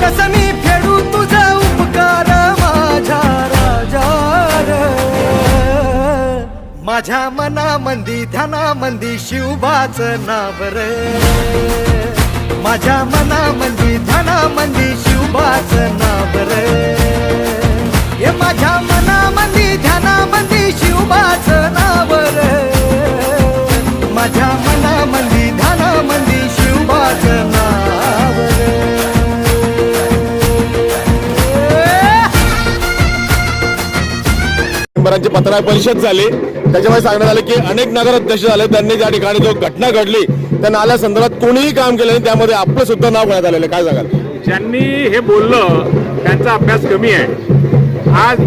कस मी फेडू तुझा उपकार माझ्या राजा माझ्या मनामंदी ध्यानामंदी शिवबाच नावर माझ्या मनामंदी ध्यानामंदी शिवबाच नावर हे माझ्या मनामंदी ध्यानामंदी शिव मेंबरांची पत्रकार परिषद झाली. त्याच्यामध्ये सांगण्यात आलं की अनेक नगराध्यक्ष झाले. त्यांनी ज्या ठिकाणी जो घटना घडली त्या नाल्यासंदर्भात कोणीही काम केलं नाही. त्यामध्ये आपलं सुद्धा नाव घेण्यात आलेलं आहे. काय सांगाल? ज्यांनी हे बोललं त्यांचा अभ्यास कमी आहे. आज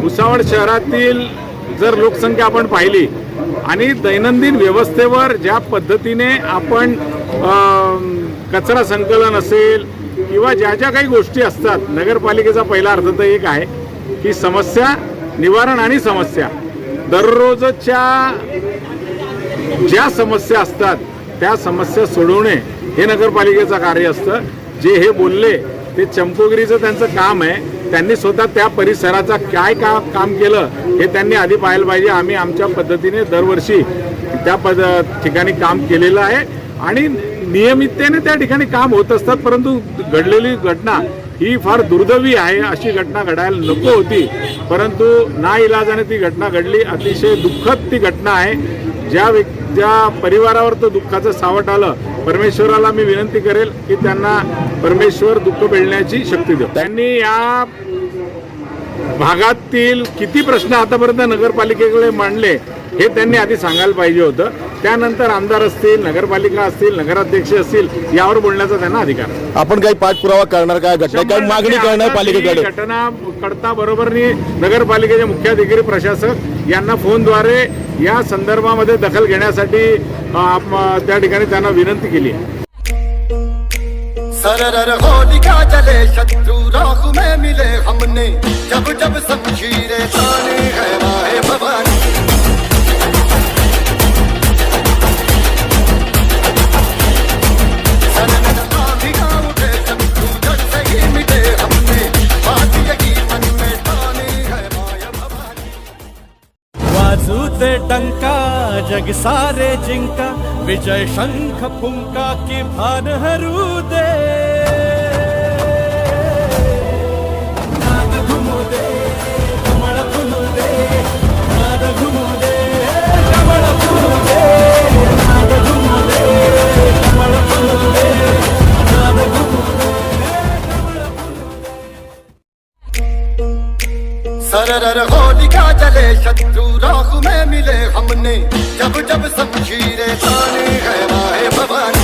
भुसावळ शहरातील जर लोकसंख्या आपण पाहिली आणि दैनंदिन व्यवस्थेवर ज्या पद्धतीने आपण कचरा संकलन असेल किंवा ज्या ज्या काही गोष्टी असतात नगरपालिकेचा पहिला अर्थ तर एक आहे की समस्या निवारण आणि समस्या. दररोजच्या ज्या समस्या असतात त्या समस्या सोडवणे हे नगरपालिकेचं कार्य असतं. जे हे बोलले ते चमकोगिरीचं त्यांचं काम आहे. त्यांनी स्वतः त्या परिसराचा काय का काम केलं हे त्यांनी आधी पाहायला पाहिजे. आम्ही आमच्या पद्धतीने दरवर्षी त्या पद ठिकाणी काम केलेलं आहे. आणि नियमिततेने त्या ठिकाणी काम होत असतात परंतु घडलेली घटना ही फार दुर्दैवी आहे अशी घटना घडायला नको होती. परंतु ना इलाजाने ती घटना घडली. अतिशय दुःखद ती घटना आहे. ज्या व्यक् ज्या परिवारावर तो दुःखाचं सावट आलं परमेश्वराला मी विनंती करेल की त्यांना परमेश्वर दुःख पेळण्याची शक्ती देतो त्यांनी या भागातील किती प्रश्न आतापर्यंत नगरपालिकेकडे मांडले हे त्यांनी आधी सांगायला पाहिजे होतं. त्यानंतर आमदार असतील नगरपालिका असतील नगराध्यक्ष असतील यावर बोलण्याचा त्यांना अधिकार. आपण काही पाठपुरावा करणार काय? घटना काय मागणी करणार पालिकेकडे? घटना कळता बरोबरनी नगरपालिकेचे मुख्याधिकारी प्रशासक यांना फोनद्वारे या संदर्भामध्ये दखल घेण्यासाठी त्या ठिकाणी त्यांना विनंती केली आहे. सरर होलिका जले शत्रु राख में मिले हमने। जब जब शमशीरें ताने है जग सारे जिंका विजय शंख फुंका की भान हरू दे। नाद घुमू दे, कमळ फुलू दे, सरर होलिका जले शत्रु राख में मिले हमने। जब जब शमशीरें ताने है भवानी।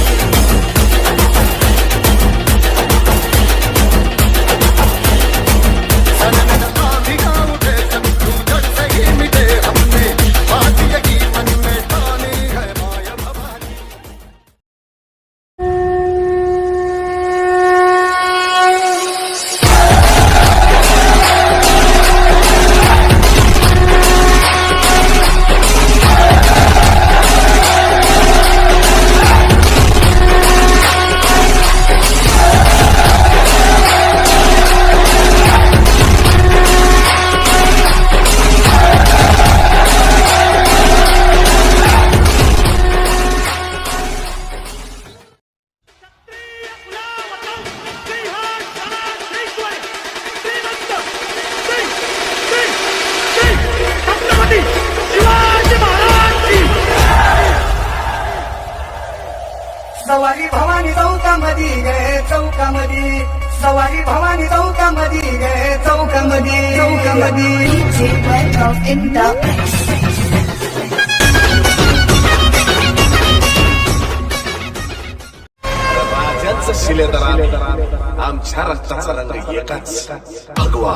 सवारी भवानी चौकामधी गे चौकामधी. सवारी भवानी चौकामधी गे चौकामधी. चौकामधी. राजांचं शिलेदार आमच्या रक्ताचा रंग एकाच. भगवा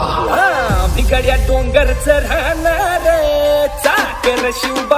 बिगड्या डोंगरच राहणार चाकर शिवबाच